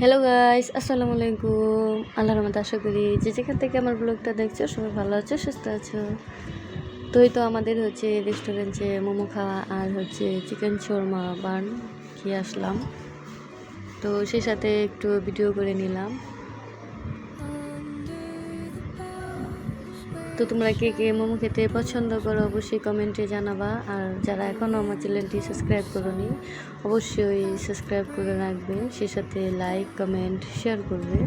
Hello guys আসসালামু আলাইকুম আল্লাহ রহমত আশা করি যে যেখান থেকে আমার ব্লগটা দেখছ, সবাই ভালো আছো, সুস্থ আছো। তো তো আমাদের হচ্ছে রেস্টুরেন্টে মোমো খাওয়া আর হচ্ছে চিকেন শর্মা বার্ন খেয়ে আসলাম। তো সেই সাথে একটু ভিডিও করে নিলাম। তো তোমরা কে কে মোমো খেতে পছন্দ করো অবশ্যই কমেন্টে জানাবা। আর যারা এখনও আমার চ্যানেলটি সাবস্ক্রাইব করোনি, অবশ্যই সাবস্ক্রাইব করে রাখবে, সে সাথে লাইক, কমেন্ট, শেয়ার করবে।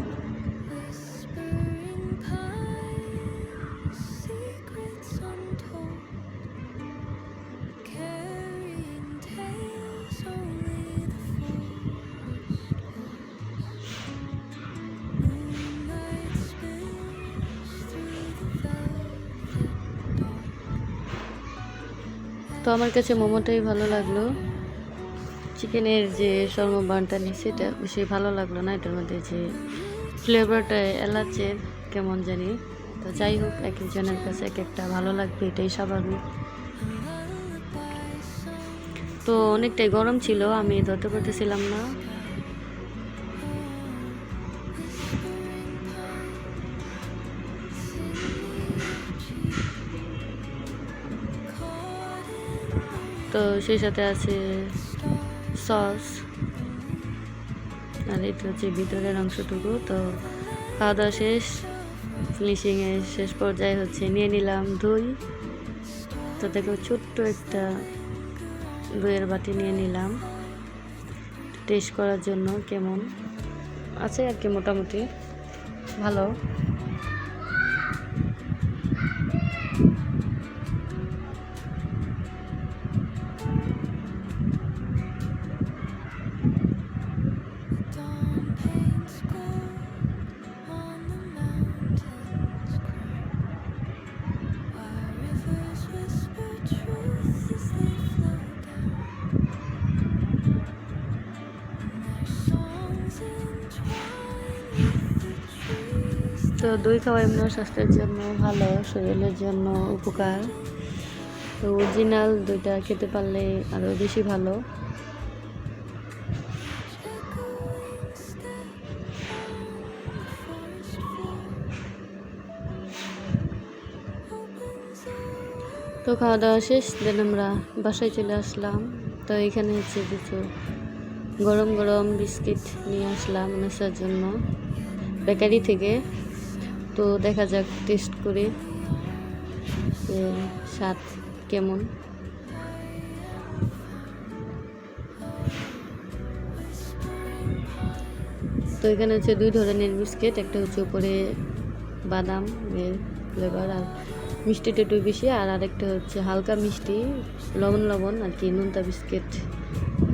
তো আমার কাছে মোমোটাই ভালো লাগল। চিকেনের যে সর্মবানটা নিচ্ছে সেটা বেশি ভালো লাগল না। এটার মধ্যে যে ফ্লেভারটা এলাচের কেমন জানি। তো যাই হোক, এক একজনের কাছে এক একটা ভালো লাগবে, এটাই স্বাভাবিক। তো অনেকটাই গরম ছিল, আমি ধরতে পারতেছিলাম না। তো সেই সাথে আছে সস আর এটা হচ্ছে ভিতরের অংশটুকু। তো খাওয়া দাওয়া শেষ ফিনিশিংয়ের শেষ পর্যায়ে হচ্ছে নিয়ে নিলাম দই। তো দেখো ছোট্ট একটা দইয়ের বাটি নিয়ে নিলাম। টেস্ট করার জন্য কেমন? আছে আর কি মোটামুটি। ভালো। তো দই খাওয়া এমনি স্বাস্থ্যের জন্য ভালো, শরীরের জন্য উপকার। তো অরিজিনাল দইটা খেতে পারলে আরও বেশি ভালো। তো খাওয়া দাওয়া শেষ, দেন আমরা বাসায় চলে আসলাম। তো এখানে হচ্ছে কিছু গরম গরম বিস্কিট নিয়ে আসলাম নেশার জন্য। বেকারি থেকে। তো দেখা যাক টেস্ট করে। স্বাদ কেমন? তো এখানে হচ্ছে দুই ধরনের বিস্কিট, একটা হচ্ছে উপরে বাদাম ফ্লেভার আর মিষ্টিটা একটু বেশি, আর আরেকটা হচ্ছে হালকা মিষ্টি, লবণ লবণ আর কি, নোনতা বিস্কিট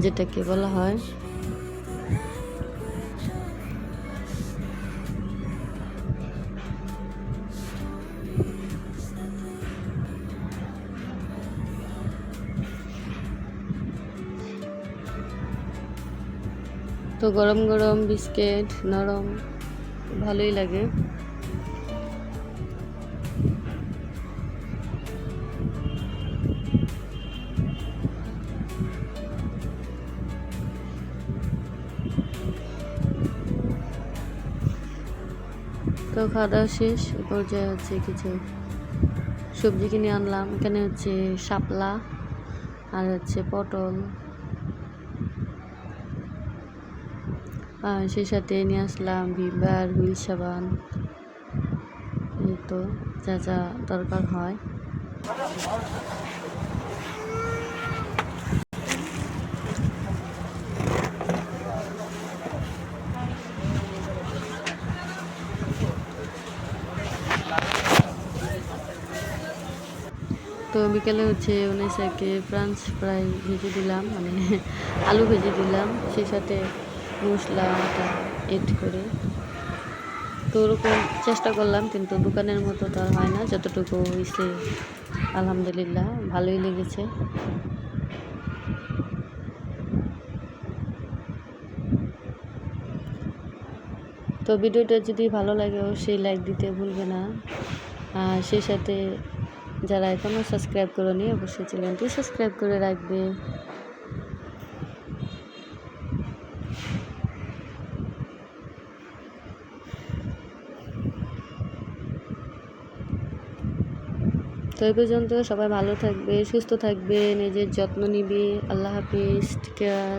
যেটাকে বলা হয়। তো গরম গরম বিস্কিট, নরম, ভালোই লাগে। তো খাওয়া দাওয়া শেষ পর্যায়ে হচ্ছে কিছু সবজি কিনে আনলাম। এখানে হচ্ছে শাপলা, আর হচ্ছে পটল। সেই সাথে নিয়ে আসলাম ভিমবার, হুইল সাবান, এই তো যা যা দরকার হয়। তো বিকেলে হচ্ছে উনিশাকে ফ্রান্স ফ্রাই ভেজে দিলাম মানে আলু ভেজে দিলাম, সেই সাথে মশলাটা এড করে। তো ওরকম চেষ্টা করলাম, কিন্তু দোকানের মতো তো আর হয় না, যতটুকু হয়েছে আলহামদুলিল্লাহ, ভালোই লেগেছে। তো ভিডিওটা যদি ভালো লাগে, অবশ্যই লাইক দিতে ভুলবে না। আর সেই সাথে যারা এখনও সাবস্ক্রাইব করোনি, অবশ্যই চ্যানেলটি সাবস্ক্রাইব করে রাখবে। এই পর্যন্ত সবাই ভালো থাকবে, সুস্থ থাকবে, নিজের যত্ন নিবে। আল্লাহ হাফিজ টেক কেয়ার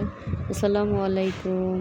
আসসালামু আলাইকুম।